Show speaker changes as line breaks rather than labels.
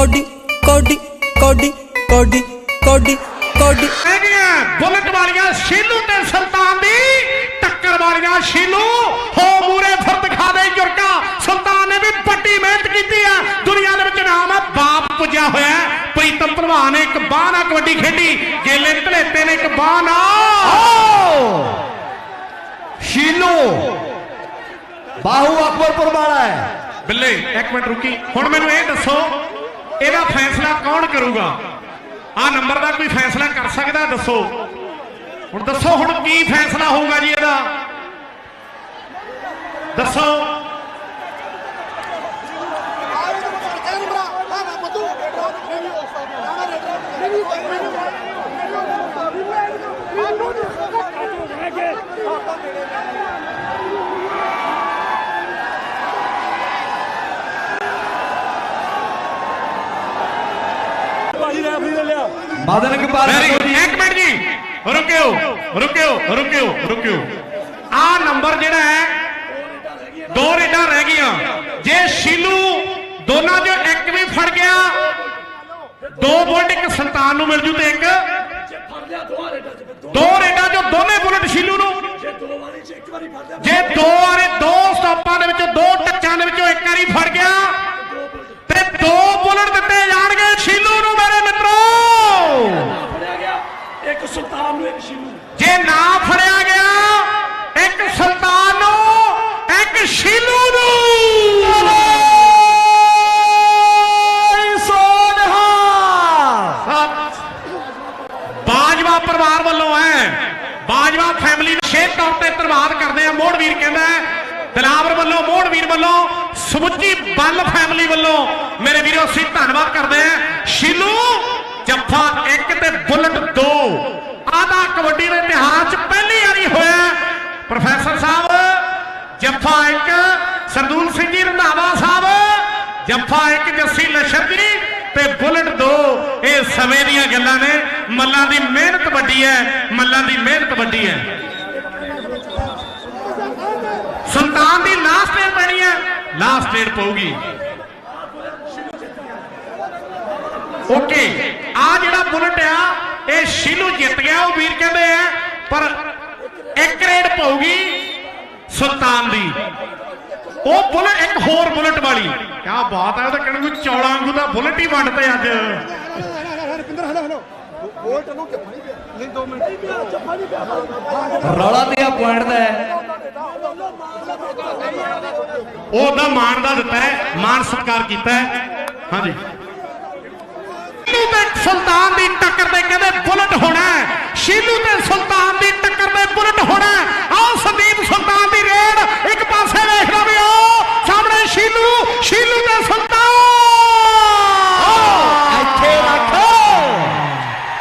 Cody ਕੋਡੀ ਕੋਡੀ ਕੋਡੀ ਕੋਡੀ ਕੋਡੀ।
ਹੈਗੀਆਂ ਬੁਲਟ ਵਾਲੀਆਂ ਸ਼ੀਲੂ ਤੇ ਸੁਲਤਾਨ ਦੀ ਟੱਕਰ ਵਾਲੀਆਂ ਸ਼ੀਲੂ। ਹੋ ਮੂਰੇ ਫਿਰ ਦਿਖਾ ਦੇ ਜੁਰਕਾ। ਸੁਲਤਾਨ ਨੇ ਵੀ ਵੱਡੀ ਮਿਹਨਤ ਕੀਤੀ ਆ। ਦੁਨੀਆ ਦੇ ਵਿੱਚ ਨਾਮ ਆ ਬਾਪ ਪੁੱਜਿਆ ਹੋਇਆ ਹੈ। ਪ੍ਰੀਤਮ ਭਲਵਾਨ ਨੇ ਇੱਕ ਬਾਹ ਨਾਲ ਕਬੱਡੀ ਖੇਡੀ। ਗੇਲੇ ਧਲੇਤੇ ਨੇ ਇੱਕ ਬਾਹ ਨਾਲ।
ਸ਼ੀਲੂ। ਬਾਹੂ ਅਕਬਰਪੁਰ ਵਾਲਾ ਹੈ।
ਬਿੱਲੇ ਇੱਕ ਮਿੰਟ ਰੁਕੀ। ਹੁਣ ਮੈਨੂੰ ਇਹ ਦੱਸੋ ਇਹਦਾ ਫੈਸਲਾ ਕੌਣ ਕਰੂਗਾ? ਆ ਨੰਬਰ ਦਾ ਕੋਈ ਫੈਸਲਾ ਕਰ ਸਕਦਾ? ਦੱਸੋ। ਹੁਣ ਦੱਸੋ ਹੁਣ ਕੀ ਫੈਸਲਾ ਹੋਊਗਾ ਜੀ ਇਹਦਾ? ਦੱਸੋ।
ਮਦਨ ਕੁਮਾਰ
ਵੈਰੀ
ਸੰਧੂ ਜੀ।
ਇੱਕ ਮਿੰਟ ਜੀ। ਰੁਕਿਓ ਰੁਕਿਓ ਰੁਕਿਓ ਰੁਕਿਓ। ਆ ਨੰਬਰ ਜਿਹੜਾ ਹੈ ਦੋ ਰੇਡਾਂ ਰਹਿ ਗਈਆਂ। ਜੇ ਸ਼ੀਲੂ ਦੋਨਾਂ ਚੋਂ ਇੱਕ ਵੀ ਫੜ ਗਿਆ ਦੋ ਬੁਲਟ ਇੱਕ ਸੁਲਤਾਨ ਨੂੰ ਮਿਲ ਜੂ ਤੇ ਇੱਕ। ਦੋ ਰੇਡਾਂ ਚੋਂ ਦੋਨੇ ਬੁਲਟ ਸ਼ੀਲੂ ਨੂੰ। ਜੇ ਦੋ ਵਾਰੇ ਦੋ ਸਟਾਪਾਂ ਦੇ ਵਿੱਚੋਂ ਦੋ ਟੱਚਾਂ ਦੇ ਵਿੱਚੋਂ ਇੱਕ ਵਾਰੀ ਫੜ ਗਿਆ ਤੇ ਦੋ ਬੁਲਟ ਦਿੱਤੇ ਜਾਣਗੇ ਸ਼ੀਲੂ ਨੂੰ ਮੇਰੇ ਮਿੱਤਰੋ
ਇੱਕ ਸੁਲਤਾਨ ਨੂੰ ਇੱਕ ਸ਼ਿਵੂ
ਜੇ ਨਾ ਫੜਿਆ ਗਿਆ ਇੱਕ ਸੁਲਤਾਨ ਨੂੰ ਇੱਕ ਸ਼ੀਲੂ ਨੂੰ। ਬਾਜਵਾ ਪਰਿਵਾਰ ਵੱਲੋਂ ਹੈ। ਬਾਜਵਾ ਫੈਮਿਲੀ ਨੂੰ ਸ਼ੇਅਰ ਤੌਰ ਤੇ ਧੰਨਵਾਦ ਕਰਦੇ ਆ ਮੋੜ ਵੀਰ ਕਹਿੰਦਾ ਹੈ, ਦਿਲਾਵਰ ਵੱਲੋਂ ਮੋੜ ਵੀਰ ਵੱਲੋਂ ਸਮੁੱਚੀ ਬੱਲ ਫੈਮਿਲੀ ਵੱਲੋਂ ਮੇਰੇ ਵੀਰੋ ਅਸੀਂ ਧੰਨਵਾਦ ਕਰਦੇ ਆ ਸ਼ਿਲੂ ਜੱਫਾ ਇੱਕ ਤੇ ਬੁਲਟ ਦੋ ਆਦਾ ਕਬੱਡੀ ਦੇ ਇਤਿਹਾਸ 'ਚ ਪਹਿਲੀ ਵਾਰੀ ਹੋਇਆ ਹੈ। ਪ੍ਰੋਫੈਸਰ ਸਾਹਿਬ, ਜੱਫਾ ਇੱਕ, ਸਰਦੂਲ ਸਿੰਘ ਜੀ, ਰੰਧਾਵਾ ਸਾਹਿਬ, ਜੱਫਾ ਇੱਕ ਜੱਸੀ ਲਸ਼ਰ ਤੇ ਬੁਲਟ ਦੋ। ਇਹ ਸਮੇਂ ਦੀਆਂ ਗੱਲਾਂ ਨੇ। ਮੱਲਾਂ ਦੀ ਮਿਹਨਤ ਵੱਡੀ ਹੈ, ਮੱਲਾਂ ਦੀ ਮਿਹਨਤ ਵੱਡੀ ਹੈ। ਸੁਲਤਾਨ ਦੀ ਲਾਸਟ ਡੇਟ ਪੈਣੀ ਹੈ। ਲਾਸਟ ਡੇਟ ਪਊਗੀ। ਓਕੇ ਆ ਜਿਹੜਾ ਬੁਲਟ ਆ, ਇਹ ਸ਼ੀਲੂ ਜਿੱਤ ਗਿਆ, ਉਹ ਵੀਰ ਕਹਿੰਦੇ ਆ, ਪਰ ਇੱਕ ਰੇਡ ਪਊਗੀ ਸੁਲਤਾਨ ਦੀ। ਉਹ ਬੁਲਟ ਇੱਕ ਹੋਰ ਬੁਲਟ ਵਾਲੀ। ਕੀ ਬਾਤ ਹੈ ਉਹ ਤਾਂ ਕਹਿਣ ਕੋਈ ਚੌਲਾਂ ਵਾਂਗੂ ਦਾ ਬੁਲਟ ਹੀ ਵੰਡਤੇ ਅੱਜ।
ਰੌਲਾ ਤੇ ਆ ਪੁਆਇੰਟ ਦਾ ਹੈ।
ਉਹ ਉਹਦਾ ਮਾਣ ਦਾ ਦਿੱਤਾ ਹੈ ਮਾਣ ਸਤਿਕਾਰ ਕੀਤਾ ਹੈ। ਹਾਂਜੀ। ਸ਼ੀਲੂ ਤੇ ਸੁਲਤਾਨ ਦੀ ਟੱਕਰ ਦੇ ਕਹਿੰਦੇ ਬੁਲਟ ਹੋਣਾ ਹੈ ਸ਼ੀਲੂ ਤੇ ਸੁਲਤਾਨ ਦੀ ਟੱਕਰ ਦੇ ਬੁਲਟ ਹੋਣਾ ਹੈ ਆਓ ਸੰਦੀਪ ਸੁਲਤਾਨ ਦੀ ਰੇਡ ਇੱਕ ਪਾਸੇ ਵੇਖ ਲਓ ਵੀ ਆਓ ਸਾਹਮਣੇ ਸ਼ੀਲੂ ਸ਼ੀਲੂ ਤੇ ਸੁਲਤਾਨ
ਇੱਥੇ ਰੱਖੋ